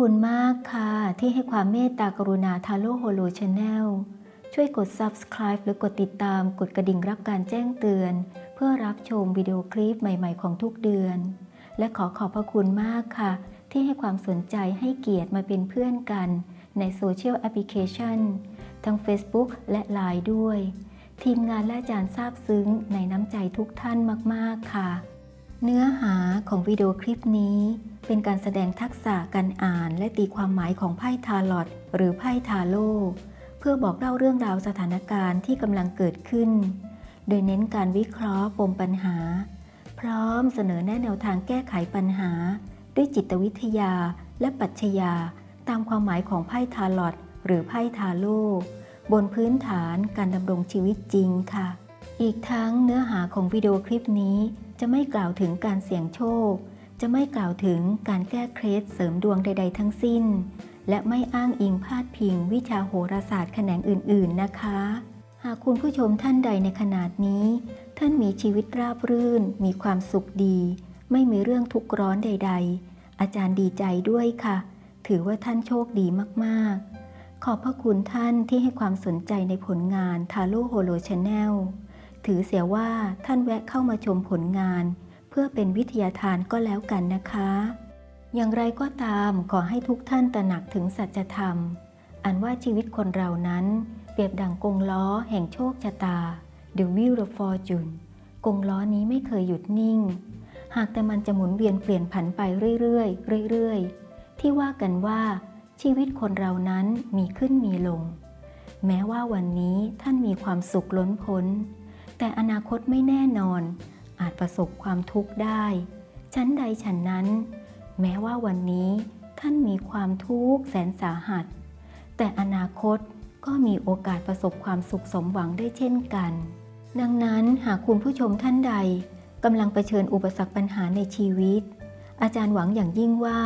อบคุณมากค่ะ ที่ให้ความเมตตากรุณาทาโร่โฮโลชาแนลช่วยกด subscribe หรือกดติดตามกดกระดิ่งรับการแจ้งเตือน เพื่อรับชมวิดีโอคลิปใหม่ๆของทุกเดือน และขอขอบพระคุณมากค่ะ ที่ให้ความสนใจให้เกียรติมาเป็นเพื่อนกัน ในโซเชียลแอปพลิเคชัน ทั้ง Facebook และ Line ด้วย ทีมงานและอาจารย์ซาบซึ้งในน้ำใจทุกท่านมาก ๆ ค่ะ เนื้อหาของวิดีโอคลิปนี้ เป็นการแสดงทักษะการอ่านและตีความหมายของไพ่ทาลอตหรือไพ่ทาโร่เพื่อบอกเล่าเรื่องราวสถานการณ์ที่กำลังเกิดขึ้น โดยเน้นการวิเคราะห์ปมปัญหา พร้อมเสนอแนะแนวทางแก้ไขปัญหา ด้วยจิตวิทยาและปรัชญาตามความหมายของไพ่ทาลอตหรือไพ่ทาโร่บนพื้นฐานการดำรงชีวิตจริงค่ะ อีกทั้งเนื้อหาของวิดีโอคลิปนี้จะไม่กล่าวถึงการเสี่ยงโชค จะไม่กล่าวถึงการแก้เคล็ดเสริมดวงใด ๆ ทั้งสิ้น และไม่อ้างอิงพาดพิง วิชาโหราศาสตร์แขนงอื่น ๆ นะคะ หากคุณผู้ชมท่านใดในขนาดนี้ ท่านมีชีวิตราบรื่น มีความสุขดี ไม่มีเรื่องทุกข์ร้อนใด ๆ อาจารย์ดีใจด้วยค่ะ ถือว่าท่านโชคดีมากๆ ขอบพระคุณท่านที่ให้ความสนใจในผลงานทาโร่โฮโลชาแนล ถือเสียว่าท่านแวะเข้ามาชมผลงาน เพื่อเป็นวิทยาทานก็แล้วกันนะคะ อย่างไรก็ตามขอให้ทุกท่านตระหนักถึงสัจธรรม อันว่าชีวิตคนเรานั้น เปรียบดังกงล้อแห่งโชคชะตา The Wheel of Fortune กงล้อนี้ไม่เคยหยุดนิ่ง หากแต่มันจะหมุนเวียนเปลี่ยนผันไปเรื่อยๆเรื่อยๆ ที่ว่ากันว่าชีวิตคนเรานั้นมีขึ้นมีลง แม้ว่าวันนี้ท่านมีความสุขล้นพ้น แต่อนาคตไม่แน่นอน อาจประสบความทุกข์ได้ ชั้นใดฉันนั้น แม้ว่าวันนี้ท่านมีความทุกข์แสนสาหัส แต่อนาคตก็มีโอกาสประสบความสุขสมหวังได้เช่นกัน ดังนั้นหากคุณผู้ชมท่านใดกำลังเผชิญอุปสรรคปัญหาในชีวิต อาจารย์หวังอย่างยิ่งว่า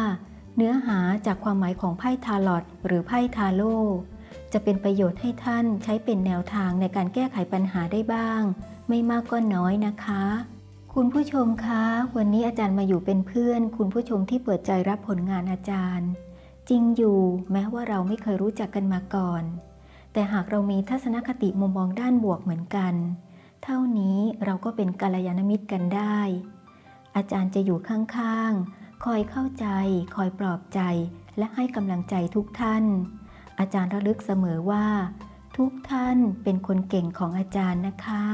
เนื้อหาจากความหมายของไพ่ทาลอตหรือไพ่ทาโร่ จะเป็นประโยชน์ให้ท่านใช้เป็นแนวทางในการแก้ไขปัญหาได้บ้าง ไม่มากก็น้อยนะคะ คุณผู้ชมคะ วันนี้อาจารย์มาอยู่เป็นเพื่อน คุณผู้ชมที่เปิดใจรับผลงานอาจารย์ จริงอยู่แม้ว่าเราไม่เคยรู้จักกันมาก่อน แต่หากเรามีทัศนคติมุมมองด้านบวกเหมือนกัน เท่านี้เราก็เป็นกัลยาณมิตรกันได้ อาจารย์จะอยู่ข้างๆคอยเข้าใจ คอยปลอบใจ และให้กำลังใจทุกท่าน อาจารย์ระลึกเสมอว่า ทุกท่านเป็นคนเก่งของอาจารย์นะคะ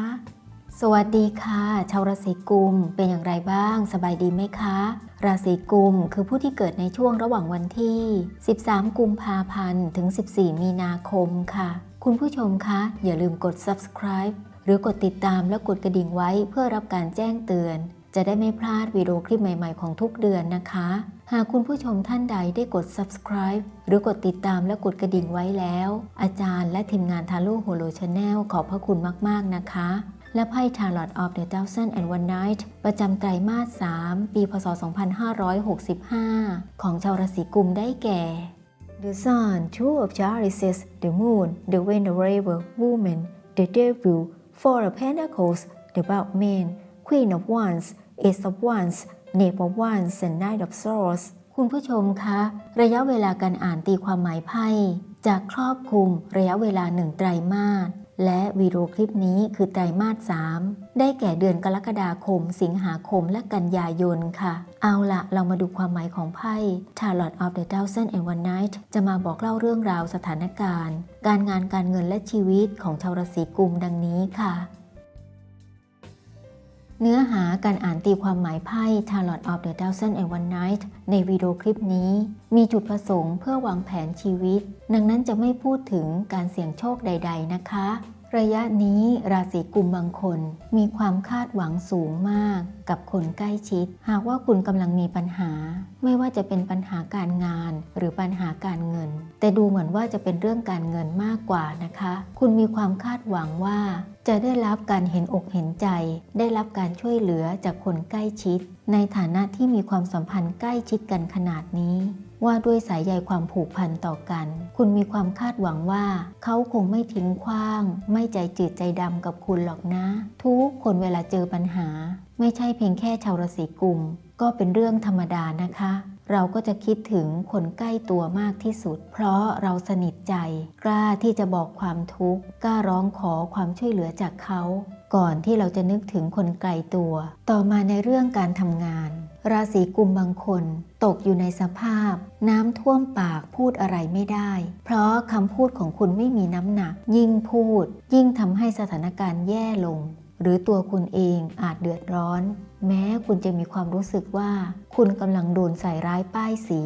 สวัสดีค่ะ ชาวราศีกุมเป็นอย่างไรบ้าง สบายดีไหมคะ ราศีกุมคือผู้ที่เกิดในช่วงระหว่างวันที่ 13 กุมภาพันธ์ถึง 14 มีนาคมค่ะ คุณผู้ชมคะ อย่าลืมกด subscribe หรือกดติดตามและกดกระดิ่งไว้เพื่อรับการแจ้งเตือน จะได้ไม่พลาดวิดีโอคลิปใหม่ๆของทุกเดือนนะคะ หากคุณผู้ชมท่านใดได้กด subscribe หรือกดติดตามและกดกระดิ่งไว้แล้ว อาจารย์และทีมงานทาโร่โฮโลชาแนลขอบพระคุณมากๆนะคะและไพ่ Tarot of the Thousand and One Night ประจำไตรมาส 3 ปีพศ 2565 ของชาวราศีกุมได้แก่ The Sun, Two of Chalices, The Moon, The Venerable Woman, The Devil, Four of Pentacles, The Batman, Queen of Wands, Ace of Wands, Knave of Wands, and Knight of Swords คุณผู้ชมคะ ระยะเวลาการอ่านตีความหมายไพ่จากครอบคลุมระยะเวลาหนึ่งไตรมาสและวิดีโอคลิปนี้คือไตรมาส 3 ได้แก่เดือนกรกฎาคม สิงหาคม และกันยายนค่ะ เอาละเรามาดูความหมายของไพ่ Tarot of the Thousand and One Night จะมาบอกเล่าเรื่องราวสถานการณ์ การงานการเงินและชีวิตของชาวราศีกุมดังนี้ค่ะ เนื้อหาการอ่านตีความหมายไพ่ Tarot of the Thousand and One Night ในวิดีโอคลิปนี้ มีจุดประสงค์เพื่อวางแผนชีวิต ดังนั้นจะไม่พูดถึงการเสี่ยงโชคใด ๆ นะคะ ระยะนี้ราศีกุมบางคนมีความคาดหวังสูงมากกับคนใกล้ชิด หากว่าคุณกำลังมีปัญหา ไม่ว่าจะเป็นปัญหาการงานหรือปัญหาการเงิน แต่ดูเหมือนว่าจะเป็นเรื่องการเงินมากกว่านะคะ คุณมีความคาดหวังว่าจะได้รับการเห็นอกเห็นใจ ได้รับการช่วยเหลือจากคนใกล้ชิด ในฐานะที่มีความสัมพันธ์ใกล้ชิดกันขนาดนี้ ว่าด้วยสายใยความผูกพันต่อกัน คุณมีความคาดหวังว่า เขาคงไม่ทิ้งขว้าง ไม่ใจจืดใจดำกับคุณหรอกนะ ทุกคนเวลาเจอปัญหา ไม่ใช่เพียงแค่ชาวราศีกุม ก็เป็นเรื่องธรรมดานะคะ เราก็จะคิดถึงคนใกล้ตัวมากที่สุด เพราะเราสนิทใจ กล้าที่จะบอกความทุกข์กล้าร้องขอความช่วยเหลือจากเขา ก่อนที่เราจะนึกถึงคนไกลตัว ต่อมาในเรื่องการทำงาน ราศีกุมบางคนตกอยู่ในสภาพ น้ำท่วมปากพูดอะไรไม่ได้ เพราะคำพูดของคุณไม่มีน้ำหนัก ยิ่งพูด ยิ่งทำให้สถานการณ์แย่ลง หรือตัวคุณเองอาจเดือดร้อน แม้คุณจะมีความรู้สึกว่า คุณกำลังโดนใส่ร้ายป้ายสี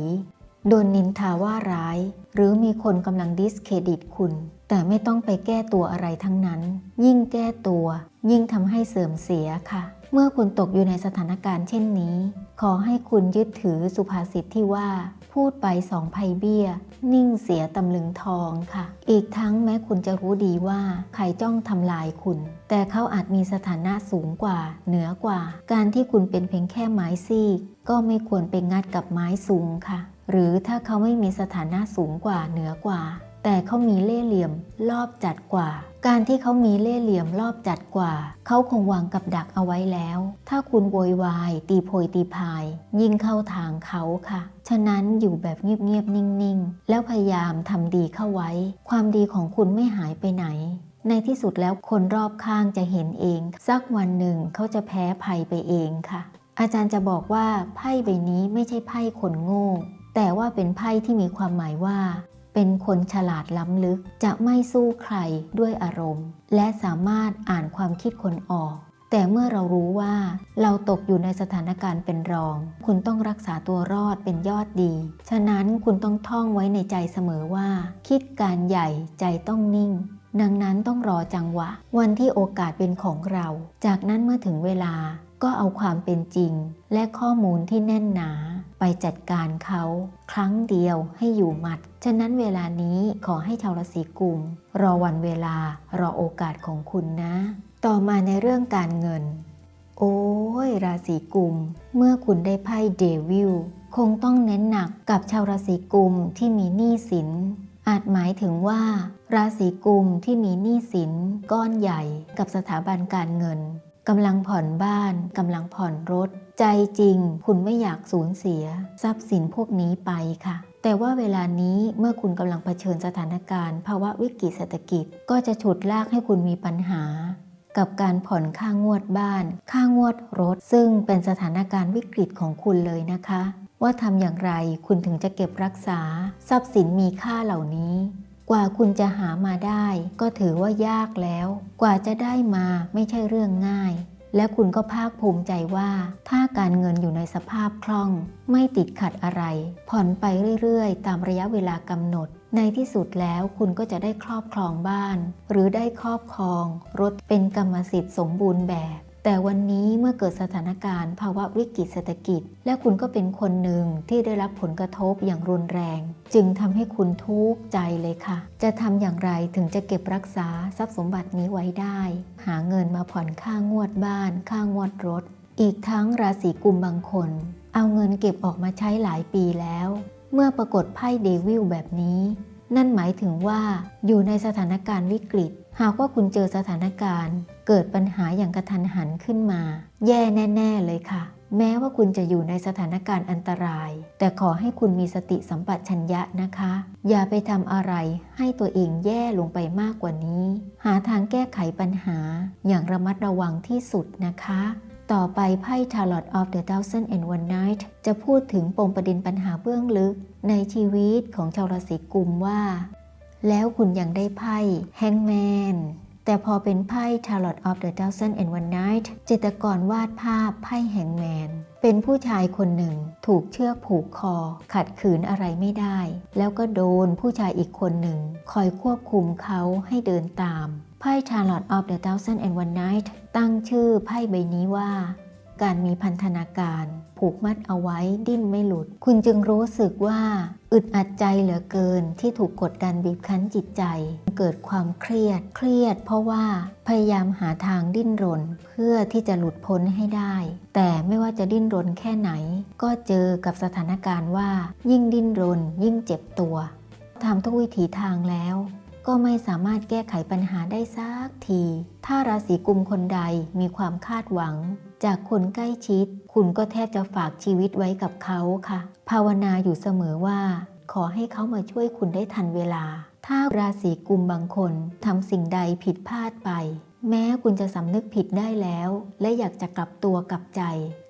โดนนินทาว่าร้าย หรือมีคนกำลังดิสเครดิตคุณ แต่ไม่ต้องไปแก้ตัวอะไรทั้งนั้น ยิ่งแก้ตัว ยิ่งทำให้เสื่อมเสียค่ะ เมื่อคุณตกอยู่ในสถานการณ์เช่นนี้ ขอให้คุณยึดถือสุภาษิตที่ว่า พูดไปสองภัยเบี้ย นิ่งเสียตำลึงทองค่ะ อีกทั้งแม้คุณจะรู้ดีว่า ใครจ้องทำลายคุณ แต่เขาอาจมีสถานะสูงกว่า เหนือกว่า การที่คุณเป็นเพียงแค่ไม้ซีกก็ไม่ควรไปงัดกับไม้สูงค่ะ หรือถ้าเขาไม่มีสถานะสูงกว่าเหนือกว่า แต่เขามีเล่ห์เหลี่ยมรอบจัดกว่า การที่เขามีเล่ห์เหลี่ยมรอบจัดกว่า เขาคงวางกับดักเอาไว้แล้ว ถ้าคุณโวยวาย ตีโพยตีพาย ยิ่งเข้าทางเขาค่ะ ฉะนั้นอยู่แบบเงียบๆ นิ่งๆ แล้วพยายามทำดีเข้าไว้ ความดีของคุณไม่หายไปไหนในที่สุดแล้วคนรอบข้างจะเห็นเอง สักวันหนึ่งเขาจะแพ้ภัยไปเองค่ะ อาจารย์จะบอกว่าไพ่ใบนี้ไม่ใช่ไพ่คนโง่ แต่ว่าเป็นไพ่ที่มีความหมายว่า เป็นคนฉลาดล้ำลึก จะไม่สู้ใครด้วยอารมณ์ และสามารถอ่านความคิดคนออก แต่เมื่อเรารู้ว่าเราตกอยู่ในสถานการณ์เป็นรอง คุณต้องรักษาตัวรอดเป็นยอดดี ฉะนั้นคุณต้องท่องไว้ในใจเสมอว่า คิดการใหญ่ใจต้องนิ่งดังนั้นต้องรอจังหวะ วันที่โอกาสเป็นของเรา จากนั้นเมื่อถึงเวลาก็เอาความเป็นจริง และข้อมูลที่แน่นหนา ไปจัดการเขาครั้งเดียวให้อยู่หมัด ฉะนั้นเวลานี้ขอให้ชาวราศีกุม รอวันเวลารอโอกาสของคุณนะ ต่อมาในเรื่องการเงิน โอ้ยราศีกุม เมื่อคุณได้ไพ่เดวิลคงต้องเน้นหนักกับชาวราศีกุมที่มีหนี้สิน อาจหมายถึงว่า ราศีกุมที่มีหนี้สิน ก้อนใหญ่กับสถาบันการเงินกำลังผ่อนบ้านกำลังผ่อนรถ ใจจริงคุณไม่อยากสูญเสีย ทรัพย์สินพวกนี้ไปค่ะ แต่ว่าเวลานี้เมื่อคุณกำลังเผชิญสถานการณ์ภาวะวิกฤตเศรษฐกิจ ก็จะฉุดลากให้คุณมีปัญหา กับการผ่อนค่างวดบ้าน ค่างวดรถ ซึ่งเป็นสถานการณ์วิกฤตของคุณเลยนะคะ ว่าทำอย่างไรคุณถึงจะเก็บรักษา ทรัพย์สินมีค่าเหล่านี้กว่าคุณจะหามาได้ ก็ถือว่ายากแล้ว กว่าจะได้มาไม่ใช่เรื่องง่าย และคุณก็ภาคภูมิใจว่า ถ้าการเงินอยู่ในสภาพคล่อง ไม่ติดขัดอะไร ผ่อนไปเรื่อยๆ ตามระยะเวลากำหนด ในที่สุดแล้วคุณก็จะได้ครอบครองบ้าน หรือได้ครอบครอง รถเป็นกรรมสิทธิ์สมบูรณ์แบบ แต่วันนี้เมื่อเกิดสถานการณ์ภาวะวิกฤตเศรษฐกิจ และคุณก็เป็นคนหนึ่งที่ได้รับผลกระทบอย่างรุนแรง จึงทำให้คุณทุกข์ใจเลยค่ะ จะทำอย่างไรถึงจะเก็บรักษาทรัพย์สมบัตินี้ไว้ได้ หาเงินมาผ่อนค่างวดบ้าน ค่างวดรถ อีกทั้งราศีกุมบางคน เอาเงินเก็บออกมาใช้หลายปีแล้ว เมื่อปรากฏไพ่เดวิลแบบนี้ นั่นหมายถึงว่าอยู่ในสถานการณ์วิกฤต หากว่าคุณเจอสถานการณ์ เกิดปัญหาอย่างกระทันหันขึ้นมา แย่แน่ ๆ เลยค่ะ แม้ว่าคุณจะอยู่ในสถานการณ์อันตราย แต่ขอให้คุณมีสติสัมปชัญญะนะคะ อย่าไปทำอะไรให้ตัวเองแย่ลงไปมากกว่านี้ หาทางแก้ไขปัญหาอย่างระมัดระวังที่สุดนะคะต่อไปไพ่ Tarot of the Thousand and One Night จะพูดถึงปมประเด็นปัญหาเบื้องลึก ในชีวิตของชาวราศีกุมว่า แล้วคุณยังได้ไพ่ Hangman แต่พอเป็นไพ่ Tarot of the Thousand and One Night จิตกรวาดภาพไพ่แฮงแมน เป็นผู้ชายคนหนึ่ง ถูกเชือกผูกคอ ขัดขืนอะไรไม่ได้ แล้วก็โดนผู้ชายอีกคนหนึ่ง คอยควบคุมเขาให้เดินตาม ไพ่ Tarot of the Thousand and One Night ตั้งชื่อไพ่ใบนี้ว่า การมีพันธนาการ ผูกมัดเอาไว้ดิ้นไม่หลุด คุณจึงรู้สึกว่า อึดอัดใจเหลือเกินที่ถูกกดดันบีบคั้นจิตใจ เกิดความเครียดเครียด เพราะว่าพยายามหาทางดิ้นรน เพื่อที่จะหลุดพ้นให้ได้ แต่ไม่ว่าจะดิ้นรนแค่ไหน ก็เจอกับสถานการณ์ว่า ยิ่งดิ้นรน ยิ่งเจ็บตัวทำทุกวิถีทางแล้ว ก็ไม่สามารถแก้ไขปัญหาได้สักที ถ้าราศีกุมคนใดมีความคาดหวัง จากคนใกล้ชิด คุณก็แทบจะฝากชีวิตไว้กับเขาค่ะ ภาวนาอยู่เสมอว่า ขอให้เขามาช่วยคุณได้ทันเวลา ถ้าราศีกุมบางคนทำสิ่งใดผิดพลาดไป แม้คุณจะสำนึกผิดได้แล้ว และอยากจะกลับตัวกลับใจ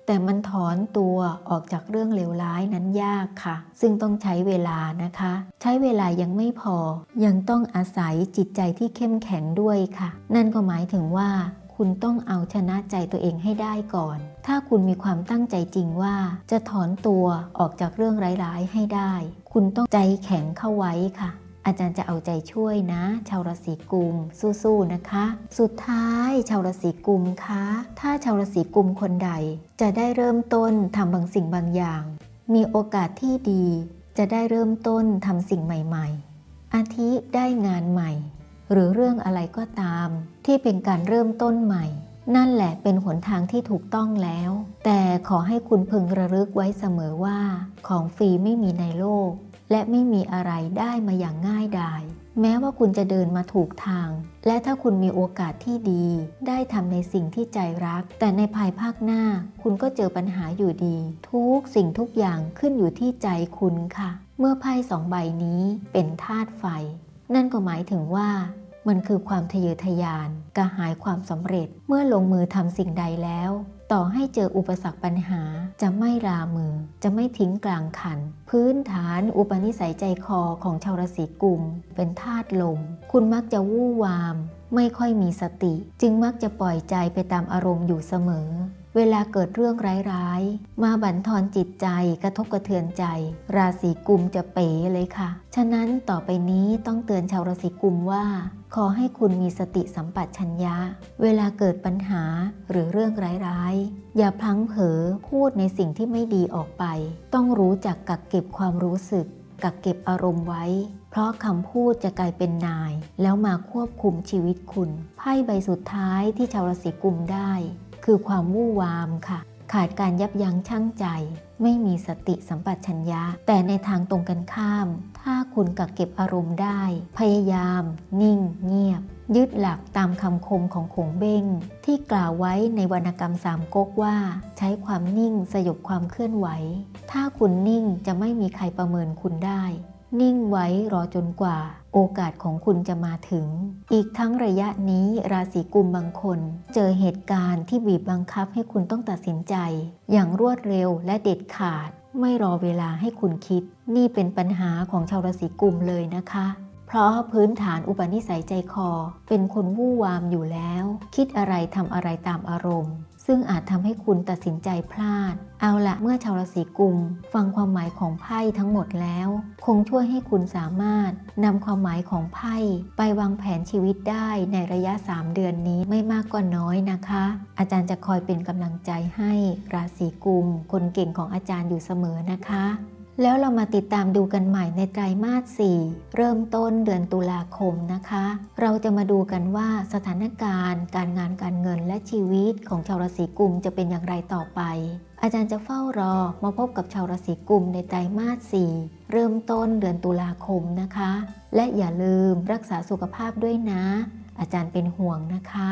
แต่มันถอนตัวออกจากเรื่องเลวร้ายนั้นยากค่ะ ซึ่งต้องใช้เวลานะคะ ใช้เวลายังไม่พอ ยังต้องอาศัยจิตใจที่เข้มแข็งด้วยค่ะ นั่นก็หมายถึงว่าคุณต้องเอาชนะใจตัวเองให้ได้ก่อน ถ้าคุณมีความตั้งใจจริงว่า จะถอนตัวออกจากเรื่องร้ายๆให้ได้ คุณต้องใจแข็งเข้าไว้ค่ะ อาจารย์จะเอาใจช่วยนะ ชาวราศีกุมสู้ๆนะคะ สุดท้ายชาวราศีกุมคะถ้าชาวราศีกุมคนใด จะได้เริ่มต้นทำบางสิ่งบางอย่าง มีโอกาสที่ดี จะได้เริ่มต้นทำสิ่งใหม่ ๆ อาทิได้งานใหม่ หรือเรื่องอะไรก็ตาม ที่เป็นการเริ่มต้นใหม่ นั่นแหละเป็นหนทางที่ถูกต้องแล้ว แต่ขอให้คุณพึงระลึกไว้เสมอว่า ของฟรีไม่มีในโลก และไม่มีอะไรได้มาอย่างง่ายดาย แม้ว่าคุณจะเดินมาถูกทาง และถ้าคุณมีโอกาสที่ดี ได้ทำในสิ่งที่ใจรัก แต่ในภายภาคหน้า คุณก็เจอปัญหาอยู่ดี ทุกสิ่งทุกอย่างขึ้นอยู่ที่ใจคุณค่ะ เมื่อไพ่สองใบนี้เป็นธาตุไฟ นั่นก็หมายถึงว่ามันคือความทะเยอทะยานกระหายความสำเร็จเมื่อลงมือทำสิ่งใดแล้ว ต่อให้เจออุปสรรคปัญหาจะไม่ลามือ จะไม่ทิ้งกลางคัน พื้นฐานอุปนิสัยใจคอของชาวราศีกุม เป็นธาตุลม คุณมักจะวู่วาม ไม่ค่อยมีสติ จึงมักจะปล่อยใจไปตามอารมณ์อยู่เสมอ เวลาเกิดเรื่องร้ายๆ มาบั่นทอนจิตใจกระทบกระเทือนใจ ราศีกุมจะเป๋เลยค่ะ ฉะนั้นต่อไปนี้ต้องเตือนชาวราศีกุมว่า ขอให้คุณมีสติสัมปชัญญะ เวลาเกิดปัญหาหรือเรื่องร้ายๆ อย่าพลั้งเผลอพูดในสิ่งที่ไม่ดีออกไป ต้องรู้จักกักเก็บความรู้สึก กักเก็บอารมณ์ไว้เพราะคำพูดจะกลายเป็นนาย แล้วมาควบคุมชีวิตคุณ ไพ่ใบสุดท้ายที่ชาวราศีกุมได้ คือความวู่วามค่ะ ขาดการยับยั้งชั่งใจ ไม่มีสติสัมปชัญญะ แต่ในทางตรงกันข้าม ถ้าคุณกักเก็บอารมณ์ได้ พยายาม นิ่ง เงียบ ยึดหลักตามคำคมของขงเบ้ง ที่กล่าวไว้ในวรรณกรรมสามก๊กว่า ใช้ความนิ่งสยบความเคลื่อนไหว ถ้าคุณนิ่งจะไม่มีใครประเมินคุณได้ นิ่งไว้รอจนกว่า โอกาสของคุณจะมาถึง อีกทั้งระยะนี้ราศีกุมบางคน เจอเหตุการณ์ที่บีบบังคับให้คุณต้องตัดสินใจ อย่างรวดเร็วและเด็ดขาด ไม่รอเวลาให้คุณคิด นี่เป็นปัญหาของชาวราศีกุมเลยนะคะเพราะพื้นฐานอุปนิสัยใจคอ เป็นคนวู่วามอยู่แล้ว คิดอะไรทำอะไรตามอารมณ์ ซึ่งอาจทำให้คุณตัดสินใจพลาด เอาละเมื่อชาวราศีกุม ฟังความหมายของไพ่ทั้งหมดแล้ว คงช่วยให้คุณสามารถนำความหมายของไพ่ไปวางแผนชีวิตได้ในระยะ 3 เดือนนี้ไม่มากก็น้อยนะคะ อาจารย์จะคอยเป็นกำลังใจให้ราศีกุม คนเก่งของอาจารย์อยู่เสมอนะคะ แล้วเรามาติดตามดูกันใหม่ในไตรมาส 4 เริ่มต้นเดือนตุลาคมนะคะ เราจะมาดูกันว่าสถานการณ์ การงานการเงินและชีวิตของชาวราศีกุมจะเป็นอย่างไรต่อไป อาจารย์จะเฝ้ารอมาพบกับชาวราศีกุมในไตรมาส 4 เริ่มต้นเดือนตุลาคมนะคะ และอย่าลืมรักษาสุขภาพด้วยนะ อาจารย์เป็นห่วงนะคะ